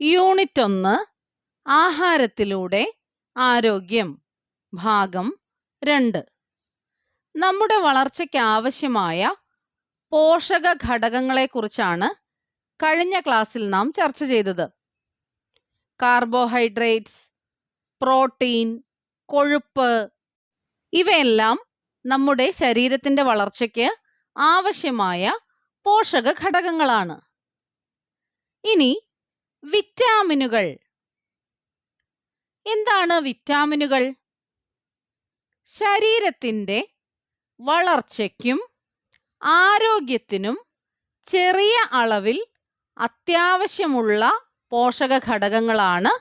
Unit ഒന്ന് ആഹാരത്തിലൂടെ ആരോഗ്യം ഭാഗം രണ്ട്. നമ്മുടെ വളർച്ചയ്ക്ക് ആവശ്യമായ പോഷക ഘടകങ്ങളെക്കുറിച്ചാണ് കഴിഞ്ഞ ക്ലാസ്സിൽ നാം ചർച്ച ചെയ്തത്. കാർബോഹൈഡ്രേറ്റ്സ് പ്രോട്ടീൻ കൊഴുപ്പ് ഇവയെല്ലാം നമ്മുടെ ശരീരത്തിന്റെ വളർച്ചയ്ക്ക് ആവശ്യമായ പോഷക ഘടകങ്ങളാണ്. ഇനി വിറ്റാമിനുകൾ. എന്താണ് വിറ്റാമിനുകൾ? ശരീരത്തിന്റെ വളർച്ചയ്ക്കും ആരോഗ്യത്തിനും ചെറിയ അളവിൽ അത്യാവശ്യമുള്ള പോഷക ഘടകങ്ങളാണ്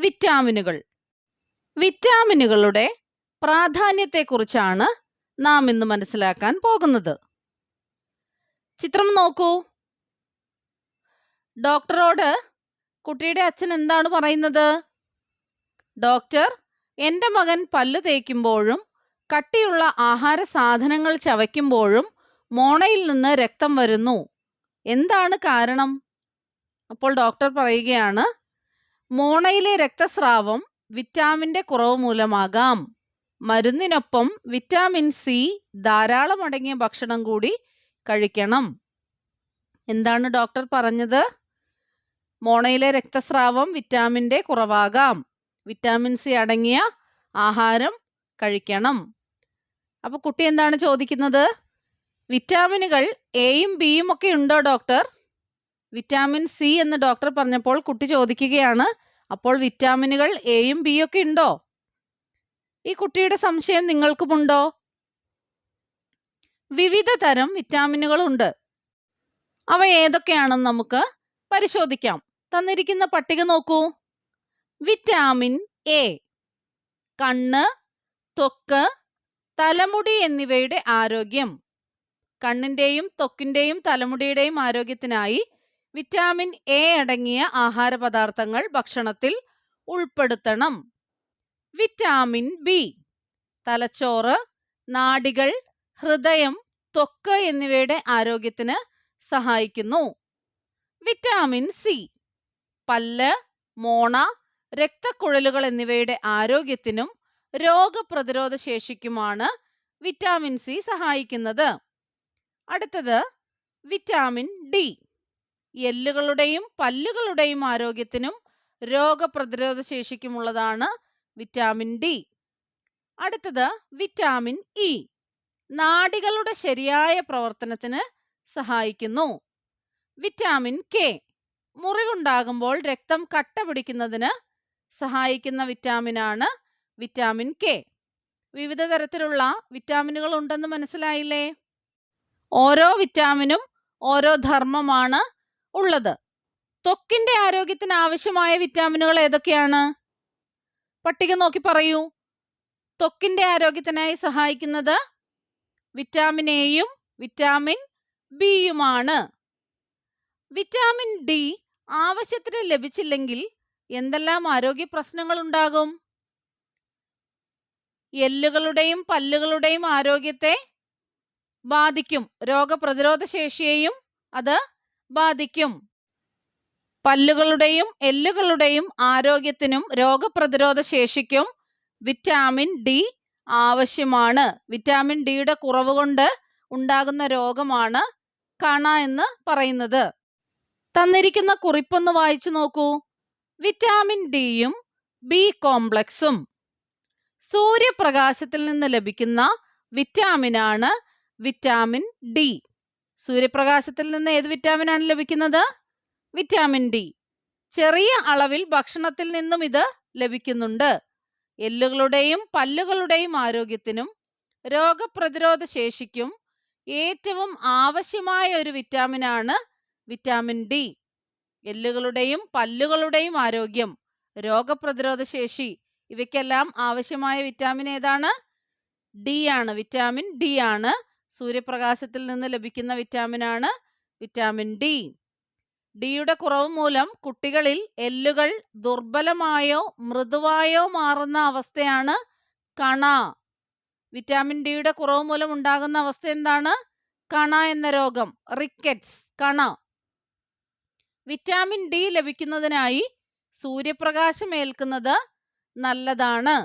വിറ്റാമിനുകൾ. വിറ്റാമിനുകളുടെ പ്രാധാന്യത്തെക്കുറിച്ചാണ് നാം ഇന്ന് മനസ്സിലാക്കാൻ പോകുന്നത്. ചിത്രം നോക്കൂ. ഡോക്ടറോട് കുട്ടിയുടെ അച്ഛൻ എന്താണ് പറയുന്നത്? ഡോക്ടർ എന്റെ മകൻ പല്ല് തേക്കുമ്പോഴും കട്ടിയുള്ള ആഹാര സാധനങ്ങൾ ചവയ്ക്കുമ്പോഴും മോണയിൽ നിന്ന് രക്തം വരുന്നു. എന്താണ് കാരണം? അപ്പോൾ ഡോക്ടർ പറയുകയാണ് മോണയിലെ രക്തസ്രാവം വിറ്റാമിന്റെ കുറവ് മൂലമാകാം. മരുന്നിനൊപ്പം വിറ്റാമിൻ സി ധാരാളം അടങ്ങിയ ഭക്ഷണം കൂടി കഴിക്കണം. എന്താണ് ഡോക്ടർ പറഞ്ഞത്? മോണയിലെ രക്തസ്രാവം വിറ്റാമിന്റെ കുറവാകാം. വിറ്റാമിൻ സി അടങ്ങിയ ആഹാരം കഴിക്കണം. അപ്പോൾ കുട്ടി എന്താണ് ചോദിക്കുന്നത്? വിറ്റാമിനുകൾ എയും ബിയും ഒക്കെ ഉണ്ടോ ഡോക്ടർ? വിറ്റാമിൻ സി എന്ന് ഡോക്ടർ പറഞ്ഞപ്പോൾ കുട്ടി ചോദിക്കുകയാണ് അപ്പോൾ വിറ്റാമിനുകൾ എയും ബിയും ഒക്കെ ഉണ്ടോ? ഈ കുട്ടിയുടെ സംശയം നിങ്ങൾക്കുമുണ്ടോ? വിവിധ തരം വിറ്റാമിനുകളുണ്ട് അവ ഏതൊക്കെയാണെന്ന് നമുക്ക് പരിശോധിക്കാം. തന്നിരിക്കുന്ന പട്ടിക നോക്കൂ. വിറ്റാമിൻ എ കണ്ണ് ത്വക്ക് തലമുടി എന്നിവയുടെ ആരോഗ്യം. കണ്ണിന്റെയും ത്വക്കിന്റെയും തലമുടിയുടെയും ആരോഗ്യത്തിനായി വിറ്റാമിൻ എ അടങ്ങിയ ആഹാര പദാർത്ഥങ്ങൾ ഭക്ഷണത്തിൽ ഉൾപ്പെടുത്തണം. വിറ്റാമിൻ ബി തലച്ചോറ് നാടികൾ ഹൃദയം ത്വക്ക് എന്നിവയുടെ ആരോഗ്യത്തിന് സഹായിക്കുന്നു. വിറ്റാമിൻ സി പല്ല് മോണ രക്തക്കുഴലുകൾ എന്നിവയുടെ ആരോഗ്യത്തിനും രോഗപ്രതിരോധ ശേഷിക്കുമാണ് വിറ്റാമിൻ സി സഹായിക്കുന്നത്. അടുത്തത് വിറ്റാമിൻ ഡി. എല്ലുകളുടെയും പല്ലുകളുടെയും ആരോഗ്യത്തിനും രോഗപ്രതിരോധ ശേഷിക്കുമുള്ളതാണ് വിറ്റാമിൻ ഡി. അടുത്തത് വിറ്റാമിൻ ഇ. നാടികളുടെ ശരിയായ പ്രവർത്തനത്തിന് സഹായിക്കുന്നു. Vitamin K. മുറിവുണ്ടാകുമ്പോൾ രക്തം കട്ട പിടിക്കുന്നതിന് സഹായിക്കുന്ന വിറ്റാമിനാണ് വിറ്റാമിൻ കെ. വിവിധ തരത്തിലുള്ള വിറ്റാമിനുകൾ ഉണ്ടെന്ന് മനസ്സിലായില്ലേ? ഓരോ വിറ്റാമിനും ഓരോ ധർമ്മമാണ് ഉള്ളത്. ത്വക്കിന്റെ ആരോഗ്യത്തിന് ആവശ്യമായ വിറ്റാമിനുകൾ ഏതൊക്കെയാണ്? പട്ടിക നോക്കി പറയൂ. ത്വക്കിന്റെ ആരോഗ്യത്തിനായി സഹായിക്കുന്നത് വിറ്റാമിൻ എയും വിറ്റാമിൻ ബിയുമാണ്. വിറ്റാമിൻ ഡി ആവശ്യത്തിന് ലഭിച്ചില്ലെങ്കിൽ എന്തെല്ലാം ആരോഗ്യ പ്രശ്നങ്ങൾ ഉണ്ടാകും എല്ലുകളുടെയും പല്ലുകളുടെയും ആരോഗ്യത്തെ ബാധിക്കും. രോഗപ്രതിരോധ ശേഷിയെയും അത് ബാധിക്കും. പല്ലുകളുടെയും എല്ലുകളുടെയും ആരോഗ്യത്തിനും രോഗപ്രതിരോധ ശേഷിക്കും വിറ്റാമിൻ ഡി ആവശ്യമാണ്. വിറ്റാമിൻ ഡിയുടെ കുറവ് കൊണ്ട് ഉണ്ടാകുന്ന രോഗമാണ് കണ എന്ന് പറയുന്നത്. തന്നിരിക്കുന്ന കുറിപ്പൊന്ന് വായിച്ചു നോക്കൂ. വിറ്റാമിൻ ഡിയും ബി കോംപ്ലക്സും. സൂര്യപ്രകാശത്തിൽ നിന്ന് ലഭിക്കുന്ന വിറ്റാമിനാണ് വിറ്റാമിൻ ഡി സൂര്യപ്രകാശത്തിൽ നിന്ന് ഏത് വിറ്റാമിനാണ് ലഭിക്കുന്നത്? വിറ്റാമിൻ ഡി ചെറിയ അളവിൽ ഭക്ഷണത്തിൽ നിന്നും ഇത് ലഭിക്കുന്നുണ്ട്. എല്ലുകളുടെയും പല്ലുകളുടെയും ആരോഗ്യത്തിനും രോഗപ്രതിരോധ ശേഷിക്കും ഏറ്റവും ആവശ്യമായ ഒരു വിറ്റാമിനാണ് വിറ്റാമിൻ ഡി എല്ലുകളുടെയും പല്ലുകളുടെയും ആരോഗ്യം രോഗപ്രതിരോധ ശേഷി ഇവയ്ക്കെല്ലാം ആവശ്യമായ വിറ്റാമിൻ ഏതാണ്? ഡി ആണ്. വിറ്റാമിൻ ഡി ആണ്. സൂര്യപ്രകാശത്തിൽ നിന്ന് ലഭിക്കുന്ന വിറ്റാമിനാണ് വിറ്റാമിൻ ഡി. ഡിയുടെ കുറവ് മൂലം കുട്ടികളിൽ എല്ലുകൾ ദുർബലമായോ മൃദുവായോ മാറുന്ന അവസ്ഥയാണ് കണ. വിറ്റാമിൻ ഡിയുടെ കുറവ് മൂലം ഉണ്ടാകുന്ന അവസ്ഥ എന്താണ്? കണ എന്ന രോഗം റിക്കറ്റ്സ് കണ. വിറ്റാമിൻ ഡി ലഭിക്കുന്നതിനായി സൂര്യപ്രകാശം ഏൽക്കുന്നത് നല്ലതാണ്.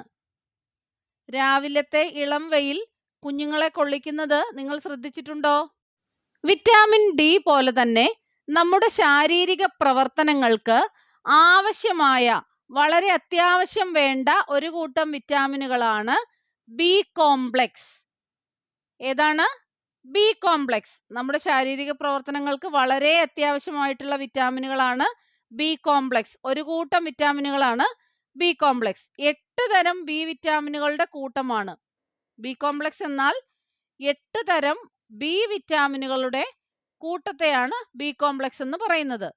രാവിലത്തെ ഇളം വെയിൽ കുഞ്ഞുങ്ങളെ കൊള്ളിക്കുന്നത് നിങ്ങൾ ശ്രദ്ധിച്ചിട്ടുണ്ടോ? വിറ്റാമിൻ ഡി പോലെ തന്നെ നമ്മുടെ ശാരീരിക പ്രവർത്തനങ്ങൾക്ക് ആവശ്യമായ വളരെ അത്യാവശ്യം വേണ്ട ഒരു കൂട്ടം വിറ്റാമിനുകളാണ് ബി കോംപ്ലക്സ്. ഏതാണ്? B complex. നമ്മുടെ ശാരീരിക പ്രവർത്തനങ്ങൾക്ക് വളരെ അത്യാവശ്യമായിട്ടുള്ള വിറ്റാമിനുകളാണ് ബി കോംപ്ലെക്സ്. ഒരു കൂട്ടം വിറ്റാമിനുകളാണ് ബി കോംപ്ലെക്സ്. എട്ട് തരം ബി വിറ്റാമിനുകളുടെ കൂട്ടമാണ്. ബി കോംപ്ലെക്സ് എന്നാൽ എട്ട് തരം ബി വിറ്റാമിനുകളുടെ കൂട്ടത്തെയാണ് ബി കോംപ്ലെക്സ് എന്ന് പറയുന്നത്.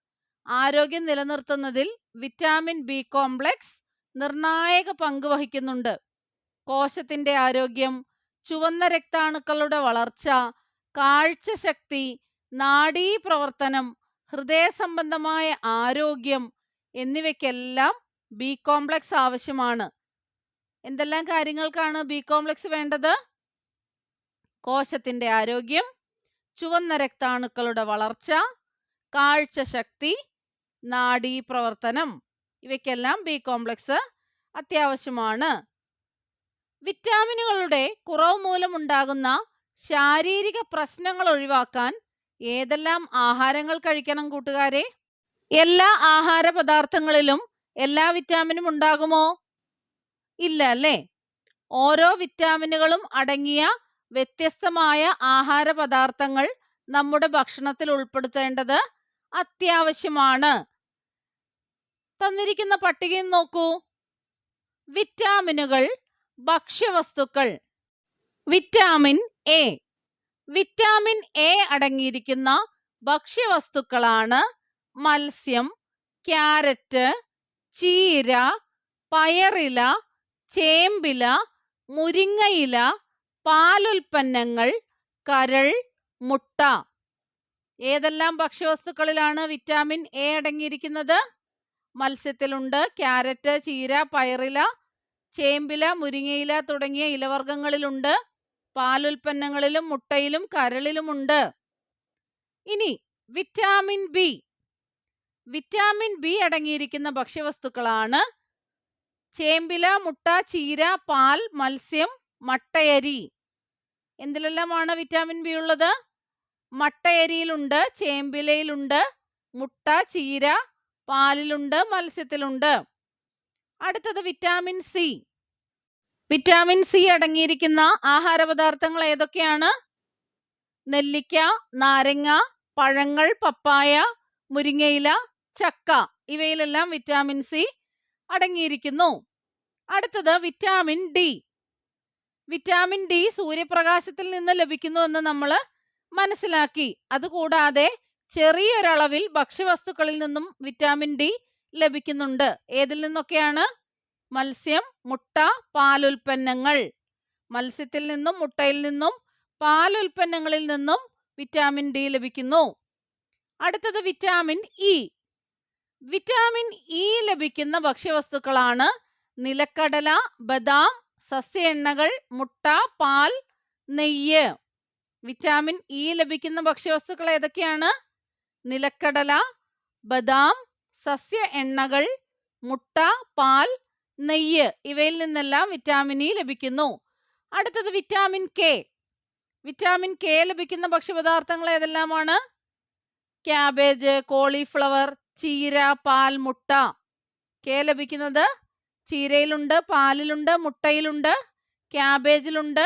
ആരോഗ്യം നിലനിർത്തുന്നതിൽ വിറ്റാമിൻ ബി കോംപ്ലെക്സ് നിർണായക പങ്ക് വഹിക്കുന്നുണ്ട്. കോശത്തിന്റെ ആരോഗ്യം ചുവന്ന രക്താണുക്കളുടെ വളർച്ച കാഴ്ചശക്തി നാഡീപ്രവർത്തനം ഹൃദയ സംബന്ധമായ ആരോഗ്യം എന്നിവയ്ക്കെല്ലാം ബി കോംപ്ലക്സ് ആവശ്യമാണ്. എന്തെല്ലാം കാര്യങ്ങൾക്കാണ് ബി കോംപ്ലക്സ് വേണ്ടത്? കോശത്തിന്റെ ആരോഗ്യം ചുവന്ന രക്താണുക്കളുടെ വളർച്ച കാഴ്ചശക്തി നാഡീപ്രവർത്തനം ഇവയ്ക്കെല്ലാം ബി കോംപ്ലക്സ് അത്യാവശ്യമാണ്. വിറ്റാമിനുകളുടെ കുറവ് മൂലമുണ്ടാകുന്ന ശാരീരിക പ്രശ്നങ്ങൾ ഒഴിവാക്കാൻ ഏതെല്ലാം ആഹാരങ്ങൾ കഴിക്കണം കൂട്ടുകാരെ? എല്ലാ ആഹാര പദാർത്ഥങ്ങളിലും എല്ലാ വിറ്റാമിനും ഉണ്ടാകുമോ? ഇല്ല അല്ലേ? ഓരോ വിറ്റാമിനുകളും അടങ്ങിയ വ്യത്യസ്തമായ ആഹാര പദാർത്ഥങ്ങൾ നമ്മുടെ ഭക്ഷണത്തിൽ ഉൾപ്പെടുത്തേണ്ടത് അത്യാവശ്യമാണ്. തന്നിരിക്കുന്ന പട്ടികയും നോക്കൂ. വിറ്റാമിനുകൾ ഭക്ഷ്യവസ്തുക്കൾ. വിറ്റാമിൻ എ വിറ്റാമിൻ എ അടങ്ങിയിരിക്കുന്ന ഭക്ഷ്യവസ്തുക്കളാണ് മത്സ്യം ക്യാരറ്റ് ചീര പയറില ചേമ്പില മുരിങ്ങയില പാലുൽപ്പന്നങ്ങൾ കരൾ മുട്ട. ഏതെല്ലാം ഭക്ഷ്യവസ്തുക്കളിലാണ് വിറ്റാമിൻ എ അടങ്ങിയിരിക്കുന്നത്? മത്സ്യത്തിലുണ്ട് ക്യാരറ്റ് ചീര പയറില ചേമ്പില മുരിങ്ങയില തുടങ്ങിയ ഇലവർഗങ്ങളിലുണ്ട്. പാലുൽപ്പന്നങ്ങളിലും മുട്ടയിലും കരളിലുമുണ്ട്. ഇനി വിറ്റാമിൻ ബി. വിറ്റാമിൻ ബി അടങ്ങിയിരിക്കുന്ന ഭക്ഷ്യവസ്തുക്കളാണ് ചേമ്പില മുട്ട ചീര പാൽ മത്സ്യം മട്ടയരി. എന്തിലെല്ലാമാണ് വിറ്റാമിൻ ബി ഉള്ളത്? മട്ടയരിയിലുണ്ട് ചേമ്പിലയിലുണ്ട് മുട്ട ചീര പാലിലുണ്ട് മത്സ്യത്തിലുണ്ട്. അടുത്തത് വിറ്റാമിൻ സി വിറ്റാമിൻ സി അടങ്ങിയിരിക്കുന്ന ആഹാര പദാർത്ഥങ്ങൾ ഏതൊക്കെയാണ്? നെല്ലിക്ക നാരങ്ങ പഴങ്ങൾ പപ്പായ മുരിങ്ങയില ചക്ക. ഇവയിലെല്ലാം വിറ്റാമിൻ സി അടങ്ങിയിരിക്കുന്നു. അടുത്തത് വിറ്റാമിൻ ഡി വിറ്റാമിൻ ഡി സൂര്യപ്രകാശത്തിൽ നിന്ന് ലഭിക്കുന്നു എന്ന് നമ്മൾ മനസ്സിലാക്കി. അതുകൂടാതെ ചെറിയൊരളവിൽ ഭക്ഷ്യവസ്തുക്കളിൽ നിന്നും വിറ്റാമിൻ ഡി ലഭിക്കുന്നുണ്ട്. ഏതിൽ നിന്നൊക്കെയാണ്? മത്സ്യം മുട്ട പാലുൽപ്പന്നങ്ങൾ. മത്സ്യത്തിൽ നിന്നും മുട്ടയിൽ നിന്നും പാലുൽപ്പന്നങ്ങളിൽ നിന്നും വിറ്റാമിൻ ഡി ലഭിക്കുന്നു. അടുത്തത് വിറ്റാമിൻ ഇ. വിറ്റാമിൻ ഇ ലഭിക്കുന്ന ഭക്ഷ്യവസ്തുക്കളാണ് നിലക്കടല ബദാം സസ്യ എണ്ണകൾ മുട്ട പാൽ നെയ്യ്. വിറ്റാമിൻ ഇ ലഭിക്കുന്ന ഭക്ഷ്യവസ്തുക്കൾ ഏതൊക്കെയാണ്? നിലക്കടല ബദാം സസ്യ എണ്ണകൾ മുട്ട പാൽ നെയ്യ് ഇവയിൽ നിന്നെല്ലാം വിറ്റാമിൻ ഇ ലഭിക്കുന്നു. അടുത്തത് വിറ്റാമിൻ കെ വിറ്റാമിൻ കെ ലഭിക്കുന്ന ഭക്ഷ്യപദാർത്ഥങ്ങൾ ഏതെല്ലാമാണ്? ക്യാബേജ് കോളിഫ്ലവർ ചീര പാൽ മുട്ട. കെ ലഭിക്കുന്നത് ചീരയിലുണ്ട് പാലിലുണ്ട് മുട്ടയിലുണ്ട് ക്യാബേജിലുണ്ട്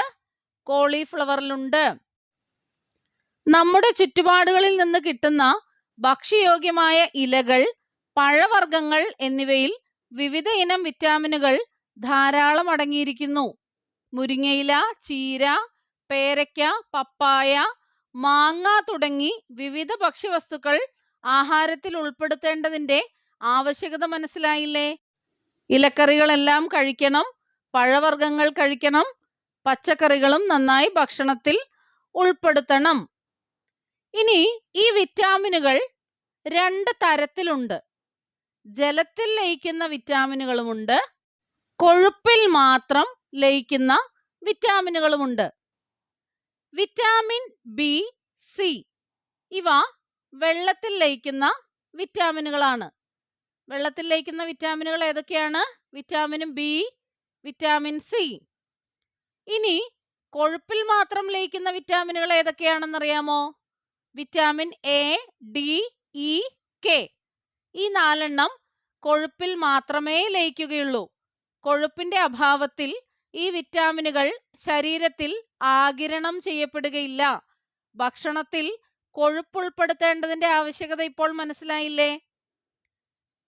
കോളിഫ്ലവറിലുണ്ട് നമ്മുടെ ചുറ്റുപാടുകളിൽ നിന്ന് കിട്ടുന്ന ഭക്ഷ്യയോഗ്യമായ ഇലകൾ പഴവർഗങ്ങൾ എന്നിവയിൽ വിവിധ ഇനം വിറ്റാമിനുകൾ ധാരാളം അടങ്ങിയിരിക്കുന്നു. മുരിങ്ങയില ചീര പേരയ്ക്ക പപ്പായ മാങ്ങ തുടങ്ങി വിവിധ ഭക്ഷ്യവസ്തുക്കൾ ആഹാരത്തിൽ ഉൾപ്പെടുത്തേണ്ടതിന്റെ ആവശ്യകത മനസ്സിലായില്ലേ? ഇലക്കറികളെല്ലാം കഴിക്കണം പഴവർഗങ്ങൾ കഴിക്കണം പച്ചക്കറികളും നന്നായി ഭക്ഷണത്തിൽ ഉൾപ്പെടുത്തണം. ഇനി ഈ വിറ്റാമിനുകൾ രണ്ട് തരത്തിലുണ്ട്. ജലത്തിൽ ലയിക്കുന്ന വിറ്റാമിനുകളുമുണ്ട്. കൊഴുപ്പിൽ മാത്രം ലയിക്കുന്ന വിറ്റാമിനുകളുമുണ്ട്. വിറ്റാമിൻ ബി സി ഇവ വെള്ളത്തിൽ ലയിക്കുന്ന വിറ്റാമിനുകളാണ്. വെള്ളത്തിൽ ലയിക്കുന്ന വിറ്റാമിനുകൾ ഏതൊക്കെയാണ്? Vitamin B vitamin C. ഇനി കൊഴുപ്പിൽ മാത്രം ലയിക്കുന്ന വിറ്റാമിനുകൾ ഏതൊക്കെയാണെന്നറിയാമോ? Vitamin A D E K. ഈ നാലെണ്ണം കൊഴുപ്പിൽ മാത്രമേ ലയിക്കുകയുള്ളൂ. കൊഴുപ്പിന്റെ അഭാവത്തിൽ ഈ വിറ്റാമിനുകൾ ശരീരത്തിൽ ആകിരണം ചെയ്യപ്പെടുകയില്ല. ഭക്ഷണത്തിൽ കൊഴുപ്പ് ഉൾപ്പെടുത്തേണ്ടതിന്റെ ആവശ്യകത ഇപ്പോൾ മനസ്സിലായില്ലേ?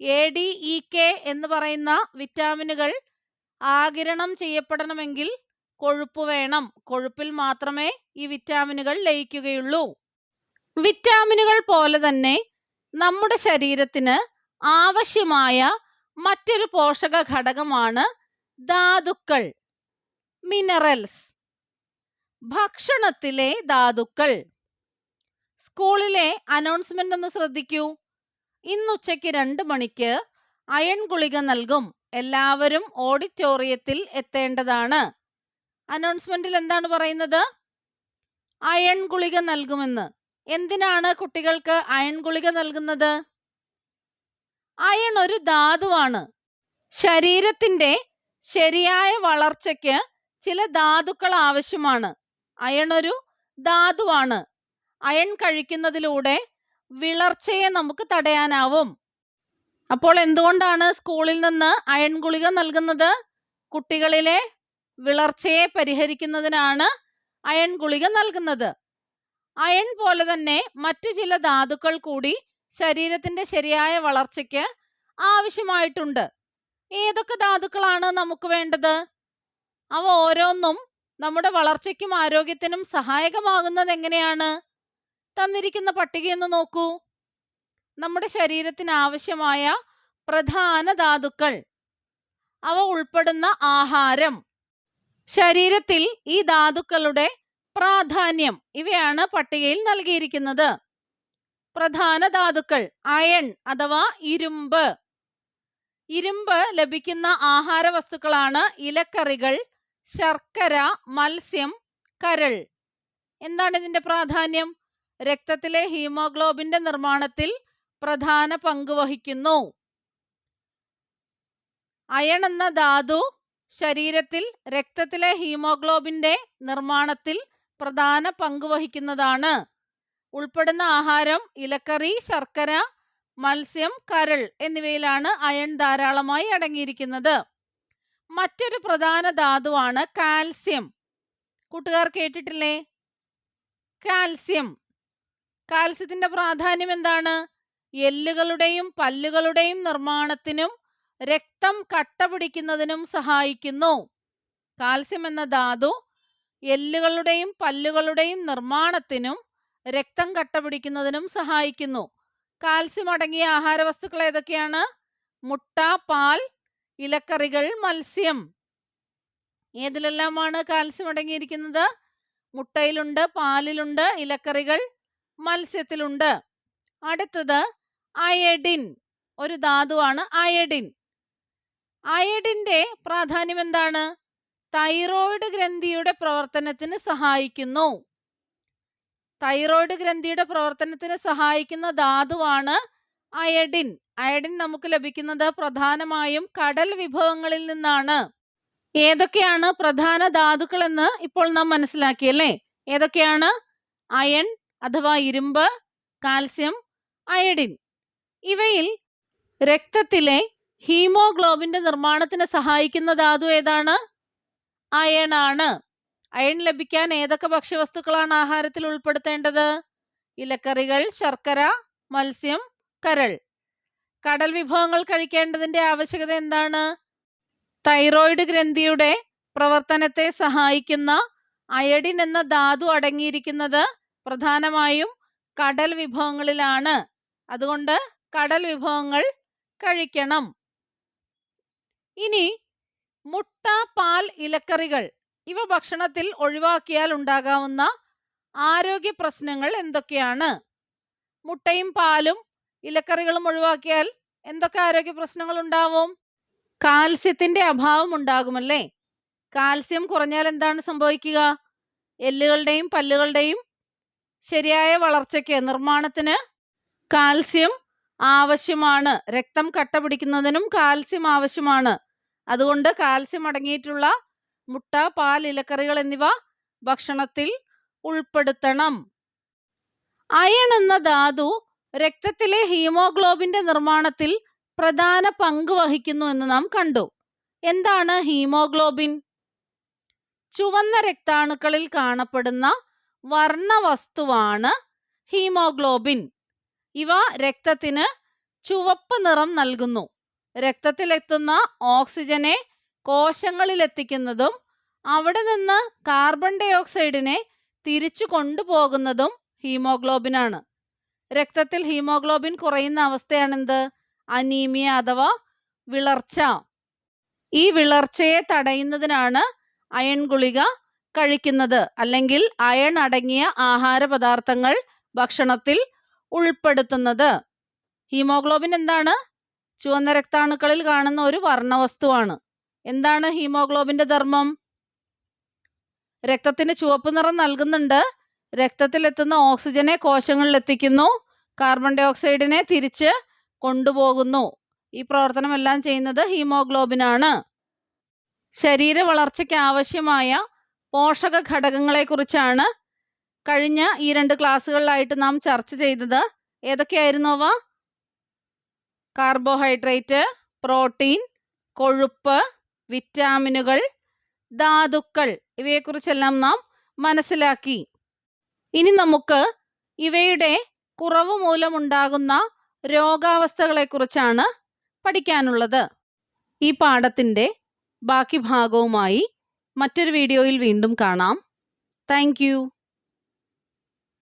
എ ഡി ഇ കെ എന്ന് പറയുന്ന വിറ്റാമിനുകൾ ആകിരണം ചെയ്യപ്പെടണമെങ്കിൽ കൊഴുപ്പ് വേണം. കൊഴുപ്പിൽ മാത്രമേ ഈ വിറ്റാമിനുകൾ ലയിക്കുകയുള്ളൂ. വിറ്റാമിനുകൾ പോലെ തന്നെ നമ്മുടെ ശരീരത്തിന് ആവശ്യമായ മറ്റൊരു പോഷക ഘടകമാണ് ധാതുക്കൾ മിനറൽസ് ഭക്ഷണത്തിലെ ധാതുക്കൾ. സ്കൂളിലെ അനൗൺസ്മെന്റ് ഒന്ന് ശ്രദ്ധിക്കൂ. ഇന്ന് ഉച്ചയ്ക്ക് രണ്ട് മണിക്ക് അയൺ ഗുളിക നൽകും. എല്ലാവരും ഓഡിറ്റോറിയത്തിൽ എത്തേണ്ടതാണ്. അനൗൺസ്മെന്റിൽ എന്താണ് പറയുന്നത്? അയൺ ഗുളിക നൽകുമെന്ന്. എന്തിനാണ് കുട്ടികൾക്ക് അയൺ ഗുളിക നൽകുന്നത്? അയൺ ഒരു ധാതുവാണ്. ശരീരത്തിന്റെ ശരിയായ വളർച്ചയ്ക്ക് ചില ധാതുക്കൾ ആവശ്യമാണ്. അയൺ ഒരു ധാതുവാണ്. അയൺ കഴിക്കുന്നതിലൂടെ വിളർച്ചയെ നമുക്ക് തടയാനാവും. അപ്പോൾ എന്തുകൊണ്ടാണ് സ്കൂളിൽ നിന്ന് അയൺ ഗുളിക നൽകുന്നത്? കുട്ടികളിലെ വിളർച്ചയെ പരിഹരിക്കുന്നതിനാണ് അയൺ ഗുളിക നൽകുന്നത്. അയൺ പോലെ തന്നെ മറ്റു ചില ധാതുക്കൾ കൂടി ശരീരത്തിന്റെ ശരിയായ വളർച്ചയ്ക്ക് ആവശ്യമായിട്ടുണ്ട്. ഏതൊക്കെ ധാതുക്കളാണ് നമുക്ക് വേണ്ടത്? അവ ഓരോന്നും നമ്മുടെ വളർച്ചയ്ക്കും ആരോഗ്യത്തിനും സഹായകമാകുന്നത് എങ്ങനെയാണ്? തന്നിരിക്കുന്ന പട്ടികയൊന്ന് നോക്കൂ. നമ്മുടെ ശരീരത്തിന് ആവശ്യമായ പ്രധാന ധാതുക്കൾ. അവ ഉൾപ്പെടുന്ന ആഹാരം. ശരീരത്തിൽ ഈ ധാതുക്കളുടെ പ്രാധാന്യം ഇവയാണ് പട്ടികയിൽ നൽകിയിരിക്കുന്നത്. പ്രധാന ധാതുക്കൾ അയൺ അഥവാ ഇരുമ്പ്. ഇരുമ്പ് ലഭിക്കുന്ന ആഹാര വസ്തുക്കളാണ് ഇലക്കറികൾ ശർക്കര മത്സ്യം കരൾ. എന്താണ് ഇതിന്റെ പ്രാധാന്യം? രക്തത്തിലെ ഹീമോഗ്ലോബിന്റെ നിർമ്മാണത്തിൽ പ്രധാന പങ്ക് വഹിക്കുന്നു. അയൺ എന്ന ധാതു ശരീരത്തിൽ രക്തത്തിലെ ഹീമോഗ്ലോബിന്റെ നിർമ്മാണത്തിൽ പ്രധാന പങ്ക് വഹിക്കുന്നതാണ്. ഉൾപ്പെടുന്ന ആഹാരം ഇലക്കറി ശർക്കര മത്സ്യം കരൾ എന്നിവയിലാണ് അയൺ ധാരാളമായി അടങ്ങിയിരിക്കുന്നത്. മറ്റൊരു പ്രധാന ധാതുവാണ് കാൽസ്യം. കൂട്ടുകാർ കേട്ടിട്ടില്ലേ? കാൽസ്യം. കാൽസ്യത്തിന്റെ പ്രാധാന്യം എന്താണ്? എല്ലുകളുടെയും പല്ലുകളുടെയും നിർമ്മാണത്തിനും രക്തം കട്ട പിടിക്കുന്നതിനും സഹായിക്കുന്നു. കാൽസ്യം എന്ന ധാതു എല്ലുകളുടെയും പല്ലുകളുടെയും നിർമ്മാണത്തിനും രക്തം കട്ടപിടിക്കുന്നതിനും സഹായിക്കുന്നു. കാൽസ്യം അടങ്ങിയ ആഹാര വസ്തുക്കൾ ഏതൊക്കെയാണ്? മുട്ട പാൽ ഇലക്കറികൾ മത്സ്യം. ഏതിലെല്ലാമാണ് കാൽസ്യം അടങ്ങിയിരിക്കുന്നത്? മുട്ടയിലുണ്ട് പാലിലുണ്ട് ഇലക്കറികൾ മത്സ്യത്തിലുണ്ട്. അടുത്തത് അയഡിൻ. ഒരു ധാതുവാണ് അയഡിൻ. അയഡിന്റെ പ്രാധാന്യം എന്താണ്? തൈറോയിഡ് ഗ്രന്ഥിയുടെ പ്രവർത്തനത്തിന് സഹായിക്കുന്നു. തൈറോയിഡ് ഗ്രന്ഥിയുടെ പ്രവർത്തനത്തിന് സഹായിക്കുന്ന ധാതുവാണ് അയഡിൻ. അയഡിൻ നമുക്ക് ലഭിക്കുന്നത് പ്രധാനമായും കടൽ വിഭവങ്ങളിൽ നിന്നാണ്. ഏതൊക്കെയാണ് പ്രധാന ധാതുക്കളെന്ന് ഇപ്പോൾ നാം മനസ്സിലാക്കിയല്ലേ ഏതൊക്കെയാണ്? അയൺ അഥവാ ഇരുമ്പ് കാൽസ്യം അയഡിൻ. ഇവയിൽ രക്തത്തിലെ ഹീമോഗ്ലോബിന്റെ നിർമ്മാണത്തിന് സഹായിക്കുന്ന ധാതു ഏതാണ്? അയൺ ആണ് അയൺ ലഭിക്കാൻ ഏതൊക്കെ ഭക്ഷ്യവസ്തുക്കളാണ് ആഹാരത്തിൽ ഉൾപ്പെടുത്തേണ്ടത്? ഇലക്കറികൾ ശർക്കര മത്സ്യം കരൾ. കടൽ വിഭവങ്ങൾ കഴിക്കേണ്ടതിന്റെ ആവശ്യകത എന്താണ്? തൈറോയിഡ് ഗ്രന്ഥിയുടെ പ്രവർത്തനത്തെ സഹായിക്കുന്ന അയഡിൻ എന്ന ധാതു അടങ്ങിയിരിക്കുന്നത് പ്രധാനമായും കടൽ വിഭവങ്ങളിലാണ്. അതുകൊണ്ട് കടൽ വിഭവങ്ങൾ കഴിക്കണം. ഇനി മുട്ട പാൽ ഇലക്കറികൾ. ഇവ ഭക്ഷണത്തിൽ ഒഴിവാക്കിയാൽ ഉണ്ടാകാവുന്ന ആരോഗ്യ പ്രശ്നങ്ങൾ എന്തൊക്കെയാണ്? മുട്ടയും പാലും ഇലക്കറികളും ഒഴിവാക്കിയാൽ എന്തൊക്കെ ആരോഗ്യ പ്രശ്നങ്ങൾ ഉണ്ടാവും? കാൽസ്യത്തിന്റെ അഭാവം ഉണ്ടാകുമല്ലേ? കാൽസ്യം കുറഞ്ഞാൽ എന്താണ് സംഭവിക്കുക? എല്ലുകളുടെയും പല്ലുകളുടെയും ശരിയായ വളർച്ചയ്ക്ക് നിർമ്മാണത്തിന് കാൽസ്യം ആവശ്യമാണ്. രക്തം കട്ട പിടിക്കുന്നതിനും കാൽസ്യം ആവശ്യമാണ്. അതുകൊണ്ട് കാൽസ്യം അടങ്ങിയിട്ടുള്ള മുട്ട പാൽ ഇലക്കറികൾ എന്നിവ ഭക്ഷണത്തിൽ ഉൾപ്പെടുത്തണം. അയൺ എന്ന ധാതു രക്തത്തിലെ ഹീമോഗ്ലോബിന്റെ നിർമ്മാണത്തിൽ പ്രധാന പങ്ക് വഹിക്കുന്നു എന്ന് നാം കണ്ടു. എന്താണ് ഹീമോഗ്ലോബിൻ? ചുവന്ന രക്താണുക്കളിൽ കാണപ്പെടുന്ന വർണ വസ്തുവാണ് ഹീമോഗ്ലോബിൻ. ഇവ രക്തത്തിന് ചുവപ്പ് നിറം നൽകുന്നു. രക്തത്തിലെത്തുന്ന ഓക്സിജനെ കോശങ്ങളിൽ എത്തിക്കുന്നതും അവിടെ നിന്ന് കാർബൺ ഡൈ ഓക്സൈഡിനെ തിരിച്ചു കൊണ്ടുപോകുന്നതും ഹീമോഗ്ലോബിനാണ് രക്തത്തിൽ ഹീമോഗ്ലോബിൻ കുറയുന്ന അവസ്ഥയാണെന്ത്? അനീമിയ അഥവാ വിളർച്ച. ഈ വിളർച്ചയെ തടയുന്നതിനാണ് അയൺ ഗുളിക കഴിക്കുന്നത്. അല്ലെങ്കിൽ അയൺ അടങ്ങിയ ആഹാര പദാർത്ഥങ്ങൾ ഭക്ഷണത്തിൽ ഉൾപ്പെടുത്തുന്നത്. ഹീമോഗ്ലോബിൻ എന്താണ്? ചുവന്ന രക്താണുക്കളിൽ കാണുന്ന ഒരു വർണവസ്തുവാണ്. എന്താണ് ഹീമോഗ്ലോബിന്റെ ധർമ്മം? രക്തത്തിന് ചുവപ്പ് നിറം നൽകുന്നുണ്ട്. രക്തത്തിലെത്തുന്ന ഓക്സിജനെ കോശങ്ങളിൽ എത്തിക്കുന്നു കാർബൺ ഡൈ ഓക്സൈഡിനെ തിരിച്ച് കൊണ്ടുപോകുന്നു. ഈ പ്രവർത്തനമെല്ലാം ചെയ്യുന്നത് ഹീമോഗ്ലോബിനാണ്. ശരീര വളർച്ചയ്ക്ക് ആവശ്യമായ പോഷക ഘടകങ്ങളെക്കുറിച്ചാണ് കഴിഞ്ഞ ഈ രണ്ട് ക്ലാസ്സുകളിലായിട്ട് നാം ചർച്ച ചെയ്തത്. ഏതൊക്കെയായിരുന്നു അവ? കാർബോഹൈഡ്രേറ്റ് പ്രോട്ടീൻ കൊഴുപ്പ് വിറ്റാമിനുകൾ ധാതുക്കൾ ഇവയെക്കുറിച്ചെല്ലാം നാം മനസ്സിലാക്കി. ഇനി നമുക്ക് ഇവയുടെ കുറവ് മൂലമുണ്ടാകുന്ന രോഗാവസ്ഥകളെക്കുറിച്ചാണ് പഠിക്കാനുള്ളത്. ഈ പാഠത്തിന്റെ ബാക്കി ഭാഗവുമായി മറ്റൊരു വീഡിയോയിൽ വീണ്ടും കാണാം. താങ്ക്